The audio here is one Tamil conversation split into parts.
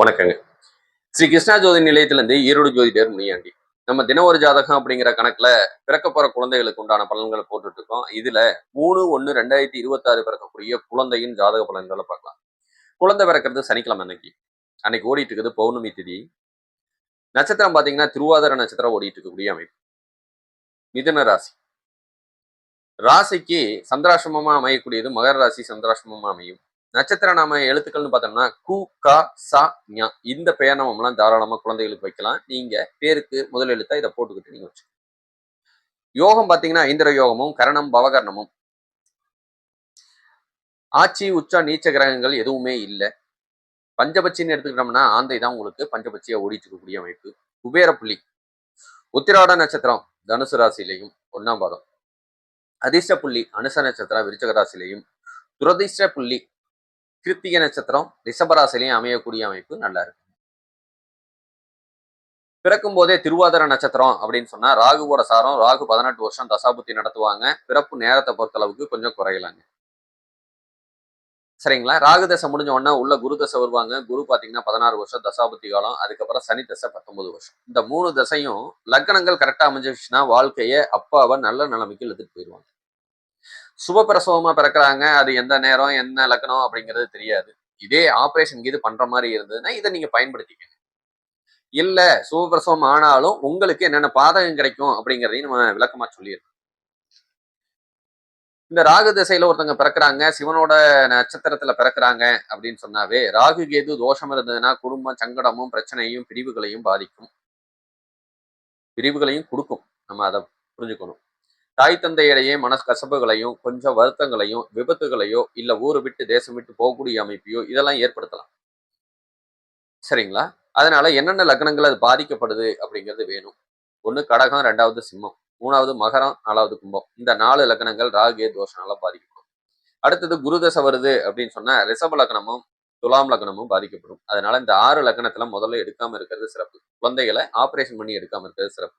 வணக்கங்க. ஸ்ரீ கிருஷ்ணா ஜோதி நிலையத்திலிருந்து ஈரோடு ஜோதிடர் முனியாண்டி. நம்ம தின ஒரு ஜாதகம் அப்படிங்கிற கணக்குல பிறக்க போற குழந்தைகளுக்கு உண்டான பலன்களை போட்டுட்டு இருக்கோம். இதுல மூணு ஒன்னு ரெண்டாயிரத்தி இருபத்தாறு பிறக்கக்கூடிய குழந்தையின் ஜாதக பலன்களை பார்க்கலாம். குழந்தை பிறக்கிறது சனிக்கிழமை அன்னைக்கு. அன்னைக்கு ஓடிட்டு இருக்குது பௌர்ணமி திதி. நட்சத்திரம் பாத்தீங்கன்னா திருவாதிர நட்சத்திரம் ஓடிட்டு இருக்கக்கூடிய அமைப்பு. மிதுன ராசி. ராசிக்கு சந்திராசிரமமா அமையக்கூடியது மகர ராசி சந்திராசிரமமா அமையும். நட்சத்திர நாம எழுத்துக்கள்னு பார்த்தோம்னா கு கா சா ஞா. இந்த பெயர் நாமெல்லாம் தாராளமா குழந்தைகளுக்கு வைக்கலாம். நீங்க பேருக்கு முதல் எழுத்தா இதை போட்டுக்கிட்டு நீங்க வச்சுக்கோங்க. யோகம் பாத்தீங்கன்னா ஐந்திர யோகமும் கரணம் பவகரணமும். ஆட்சி உச்சா நீச்ச கிரகங்கள் எதுவுமே இல்லை. பஞ்சபட்சின்னு எடுத்துக்கிட்டோம்னா ஆந்தை தான் உங்களுக்கு பஞ்சபட்சியா ஓடிட்டு இருக்கக்கூடிய அமைப்பு. குபேர புள்ளி. உத்திராட நட்சத்திரம் தனுசு ராசியிலையும் ஒன்னாம் பாதம். அதிர்ஷ்ட புள்ளி அனுச நட்சத்திரம் விருச்சக ராசியிலையும். துரதிர்ஷ்ட புள்ளி கிருத்திகை நட்சத்திரம் ரிஷபராசிலையும் அமையக்கூடிய அமைப்பு நல்லா இருக்கு. பிறக்கும் போதே திருவாதிர நட்சத்திரம் அப்படின்னு சொன்னா ராகுவோட சாரம் ராகு பதினெட்டு வருஷம் தசாபுத்தி நடத்துவாங்க. பிறப்பு நேரத்தை பொறுத்த அளவுக்கு கொஞ்சம் குறையலாங்க. சரிங்களா? ராகு தசை முடிஞ்ச உடனே உள்ள குரு தசை வருவாங்க. குரு பாத்தீங்கன்னா பதினாறு வருஷம் தசாபுத்தி காலம் அதுக்கப்புறம் சனி தசை பத்தொன்பது வருஷம். இந்த மூணு தசையும் லக்கணங்கள் கரெக்டா அமைஞ்சிருச்சுன்னா வாழ்க்கையை அப்பாவை நல்ல நிலைமைக்கு எடுத்துட்டு போயிடுவாங்க. சுப பிரசவமா பிறக்கிறாங்க. அது எந்த நேரம் என்ன லக்கணம் அப்படிங்கிறது தெரியாது. இதே ஆபரேஷன் இது பண்ற மாதிரி இருந்ததுன்னா இதை நீங்க பயன்படுத்திக்கங்க. இல்ல சுபப்பிரசவம் ஆனாலும் உங்களுக்கு என்னென்ன பாதகம் கிடைக்கும் அப்படிங்கிறதையும் நம்ம விளக்கமா சொல்லியிருக்கோம் இந்த ராகு திசையில ஒருத்தவங்க பிறக்கிறாங்க சிவனோட நட்சத்திரத்துல பிறக்கிறாங்க அப்படின்னு சொன்னாவே ராகு கேது தோஷம் இருந்ததுன்னா குடும்பம் சங்கடமும் பிரச்சனையும் பிரிவுகளையும் பாதிக்கும். பிரிவுகளையும் கொடுக்கும். நம்ம அதை புரிஞ்சுக்கணும். தாய் தந்தையிடையே மனக்கசப்புகளையும் கொஞ்சம் வருத்தங்களையும் விபத்துகளையோ இல்ல ஊரை விட்டு தேசம் விட்டு போகக்கூடிய அமைப்பையோ இதெல்லாம் ஏற்படுத்தலாம். சரிங்களா? அதனால என்னென்ன லக்னங்கள் அது பாதிக்கப்படுது அப்படிங்கிறது வேணும். ஒண்ணு கடகம் ரெண்டாவது சிம்மம் மூணாவது மகரம் நாலாவது கும்பம். இந்த நாலு லக்னங்கள் ராகே தோஷனால பாதிக்கப்படும். அடுத்தது குரு தசை வருது அப்படின்னு சொன்னா ரிஷப லக்னமும் துலாம் லக்னமும் பாதிக்கப்படும். அதனால இந்த ஆறு லக்னத்துல முதல்ல எடுக்காம இருக்கிறது சிறப்பு. குழந்தைகளை ஆபரேஷன் பண்ணி எடுக்காம இருக்கிறது சிறப்பு.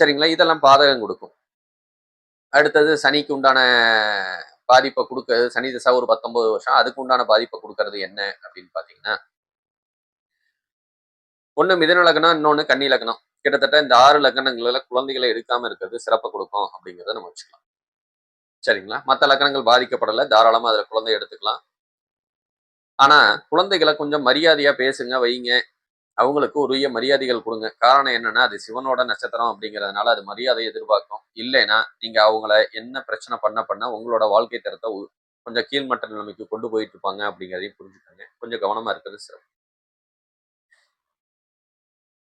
சரிங்களா? இதெல்லாம் பாதகம் கொடுக்கும். அடுத்தது சனிக்கு உண்டான பாதிப்பை கொடுக்கறது சனி திசா ஒரு பத்தொன்பது வருஷம் அதுக்கு உண்டான பாதிப்பை கொடுக்கறது என்ன அப்படின்னு பாத்தீங்கன்னா ஒண்ணு மிதன லக்னம் இன்னொன்னு கன்னி லக்னம். கிட்டத்தட்ட இந்த ஆறு லக்னங்களில் குழந்தைகளை எடுக்காம இருக்கிறது சிறப்பை கொடுக்கும் அப்படிங்கிறத நம்ம வச்சுக்கலாம். சரிங்களா? மற்ற லக்னங்கள் பாதிக்கப்படலை தாராளமா அதுல குழந்தை எடுத்துக்கலாம். ஆனா குழந்தைகளை கொஞ்சம் மரியாதையா பேசுங்க வைங்க. அவங்களுக்கு உரிய மரியாதைகள் கொடுங்க. காரணம் என்னன்னா அது சிவனோட நட்சத்திரம் அப்படிங்கிறதுனால அது மரியாதை எதிர்பார்க்கும். இல்லைன்னா நீங்க அவங்கள என்ன பிரச்சனை பண்ண பண்ண உங்களோட வாழ்க்கை தரத்தை கொஞ்சம் கீழ்மட்ட நிலைமைக்கு கொண்டு போயிட்டு இருப்பாங்க அப்படிங்கிறதையும் புரிஞ்சுக்கோங்க. கொஞ்சம் கவனமா இருக்கிறது சிறப்பு.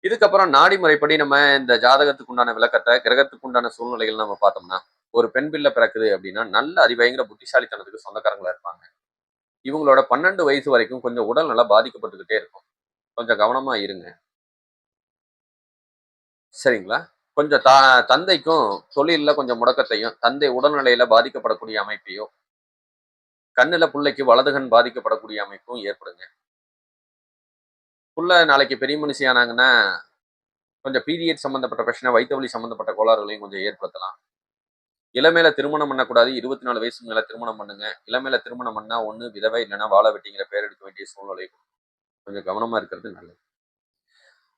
இதுக்கப்புறம் நாடி முறைப்படி நம்ம இந்த ஜாதகத்துக்கு உண்டான விளக்கத்தை கிரகத்துக்கு உண்டான சூழ்நிலைகள் நம்ம பார்த்தோம்னா ஒரு பெண் பிள்ளை பிறக்குது அப்படின்னா நல்ல அதிபயங்கர புத்திசாலித்தனத்துக்கு சொந்தக்காரங்களா இருப்பாங்க. இவங்களோட பன்னெண்டு வயசு வரைக்கும் கொஞ்சம் உடல் நல்லா பாதிக்கப்பட்டுக்கிட்டே இருக்கும். கொஞ்சம் கவனமா இருங்க. சரிங்களா? கொஞ்சம் தா தந்தைக்கும் தொழிலில் கொஞ்சம் முடக்கத்தையும் தந்தை உடல்நிலையில பாதிக்கப்படக்கூடிய அமைப்பையும் கண்ணுல பிள்ளைக்கு வலதுகண் பாதிக்கப்படக்கூடிய அமைப்பும் ஏற்படுங்க. புள்ள நாளைக்கு பெரிய மனுஷி ஆனாங்கன்னா கொஞ்சம் பீரியட் சம்பந்தப்பட்ட பிரச்சனை வயிற்று வலி சம்பந்தப்பட்ட கோளாறுகளையும் கொஞ்சம் ஏற்படுத்தலாம். இளமையில திருமணம் பண்ணக்கூடாது இருபத்தி நாலு வயசு மேல திருமணம் பண்ணுங்க. இளமையில திருமணம் பண்ணா ஒன்று விதவை இல்லைன்னா வாழ வெட்டிங்கிற பேர் எடுக்க வேண்டிய சூழ்நிலை கொஞ்சம் கவனமா இருக்கிறது நல்லது.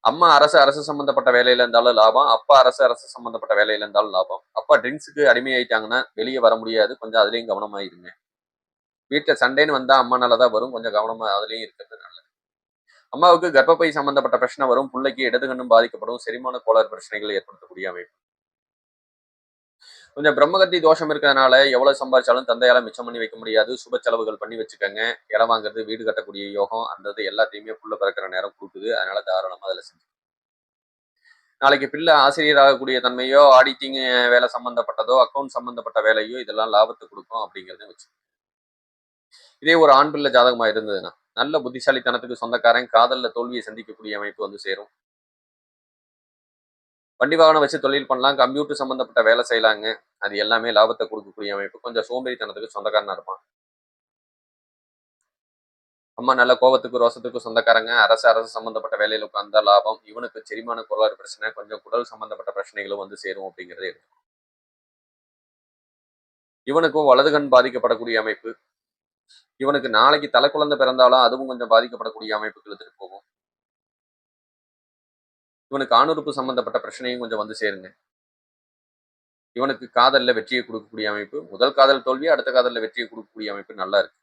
அம்மா அரசு அரசு சம்பந்தப்பட்ட வேலையில இருந்தாலும் லாபம். அப்பா அரசு அரசு சம்பந்தப்பட்ட வேலையில இருந்தாலும் லாபம். அப்பா ட்ரிங்க்ஸுக்கு அடிமையாயிட்டாங்கன்னா வெளியே வர முடியாது. கொஞ்சம் அதுலயும் கவனமா இருங்க. வீட்டுல சண்டைன்னு வந்தா அம்மானால தான் வரும். கொஞ்சம் கவனமா அதுலயும் இருக்கிறது நல்லது. அம்மாவுக்கு கர்ப்பப்பை சம்பந்தப்பட்ட பிரச்சனை வரும். பிள்ளைக்கு இடது கண்ணும் பாதிக்கப்படும். செரிமான கோளாறு பிரச்சனைகள் ஏற்படுத்தக்கூடிய அமைப்பு. கொஞ்சம் பிரம்மகத்தி தோஷம் இருக்கிறதுனால எவ்வளவு சம்பாதிச்சாலும் தந்தையால மிச்சம் பண்ணி வைக்க முடியாது. சுப செலவுகள் பண்ணி வச்சுக்கோங்க. இடம் வாங்குறது வீடு கட்டக்கூடிய யோகம் அந்த இது எல்லாத்தையுமே புள்ள பிறக்கிற நேரம் கொடுக்குது அதனால தாராளமா அதில் செஞ்சு நாளைக்கு பிள்ளை ஆசிரியர் ஆகக்கூடிய தன்மையோ ஆடிட்டிங் வேலை சம்பந்தப்பட்டதோ அக்கௌண்ட் சம்பந்தப்பட்ட வேலையோ இதெல்லாம் லாபத்தை கொடுக்கும் அப்படிங்கிறத வச்சு. இதே ஒரு ஆண் பிள்ளை ஜாதகமா இருந்ததுன்னா நல்ல புத்திசாலித்தனத்துக்கு சொந்தக்காரன் காதல்ல தோல்வியை சந்திக்கக்கூடிய அமைப்பு வந்து சேரும். வண்டி வாகனம் வச்சு தொழில் பண்ணலாம் கம்ப்யூட்டர் சம்பந்தப்பட்ட வேலை செய்யலாங்க. அது எல்லாமே லாபத்தை கொடுக்கக்கூடிய அமைப்பு. கொஞ்சம் சோம்பேறித்தனத்துக்கு சொந்தக்காரனா இருப்பான். அம்மா நல்ல கோபத்துக்கு ரோசத்துக்கு சொந்தக்காரங்க. அரசு அரசு சம்பந்தப்பட்ட வேலையில உட்கார்ந்தா லாபம். இவனுக்கு செரிமான கோளாறு பிரச்சனை. கொஞ்சம் குடல் சம்மந்தப்பட்ட பிரச்சனைகளும் வந்து சேரும் அப்படிங்கிறதே இவனுக்கும் வலது கண் பாதிக்கப்படக்கூடிய அமைப்பு. இவனுக்கு நாளைக்கு தலை குழந்தை பிறந்தாலும் அதுவும் கொஞ்சம் பாதிக்கப்படக்கூடிய அமைப்புக்கு இழுத்துட்டு போகும். இவனுக்கு ஆணுறுப்பு சம்பந்தப்பட்ட பிரச்சனையும் கொஞ்சம் வந்து சேருங்க. இவனுக்கு காதலில் வெற்றியை கொடுக்கக்கூடிய அமைப்பு முதல் காதல் தோல்வி அடுத்த காதலில் வெற்றியை கொடுக்கக்கூடிய அமைப்பு நல்லா இருக்கு.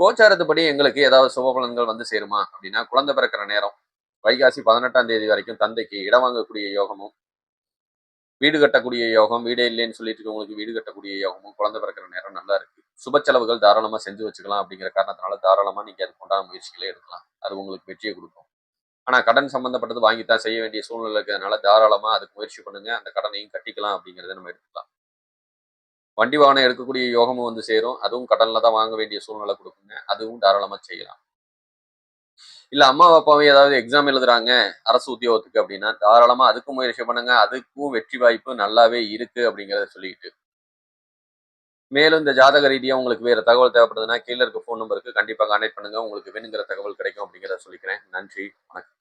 கோச்சாரத்துப்படி எங்களுக்கு ஏதாவது சுப பலன்கள் வந்து சேருமா? அப்படின்னா குழந்தை பிறக்கிற நேரம் வைகாசி பதினெட்டாம் தேதி வரைக்கும் தந்தைக்கு இடம் வாங்கக்கூடிய யோகமும் வீடு கட்டக்கூடிய யோகம் வீடே இல்லைன்னு சொல்லிட்டு இருக்கவங்களுக்கு வீடு கட்டக்கூடிய யோகமும் குழந்தை பிறக்கிற நேரம் நல்லா இருக்கு. சுப செலவுகள் தாராளமாக செஞ்சு வச்சுக்கலாம் அப்படிங்கிற காரணத்தினால தாராளமாக நீங்க அதுக்கு உண்டான முயற்சிகளே எடுக்கலாம். அது உங்களுக்கு வெற்றியை கொடுக்கும். ஆனால் கடன் சம்மந்தப்பட்டது வாங்கித்தான் செய்ய வேண்டிய சூழ்நிலை இருக்கிறதுனால தாராளமாக அதுக்கு முயற்சி பண்ணுங்க. அந்த கடனையும் கட்டிக்கலாம் அப்படிங்கறத நம்ம எடுத்துக்கலாம். வண்டி வாகனம் எடுக்கக்கூடிய யோகமும் வந்து சேரும். அதுவும் கடனில் தான் வாங்க வேண்டிய சூழ்நிலை கொடுக்குங்க. அதுவும் தாராளமாக செய்யலாம். இல்லை அம்மா அப்பாவே ஏதாவது எக்ஸாம் எழுதுறாங்க அரசு உத்தியோகத்துக்கு அப்படின்னா தாராளமாக அதுக்கும் முயற்சி பண்ணுங்க. அதுக்கும் வெற்றி வாய்ப்பு நல்லாவே இருக்கு அப்படிங்கிறத சொல்லிட்டு மேலும் இந்த ஜாதக ரீதியாக உங்களுக்கு வேற தகவல் தேவைப்படுதுன்னா கீழே இருக்க ஃபோன் நம்பருக்கு கண்டிப்பாக கான்டாக்ட் பண்ணுங்க. உங்களுக்கு வேணுங்கிற தகவல் கிடைக்கும் அப்படிங்கிறத சொல்லிக்கிறேன். நன்றி. வணக்கம்.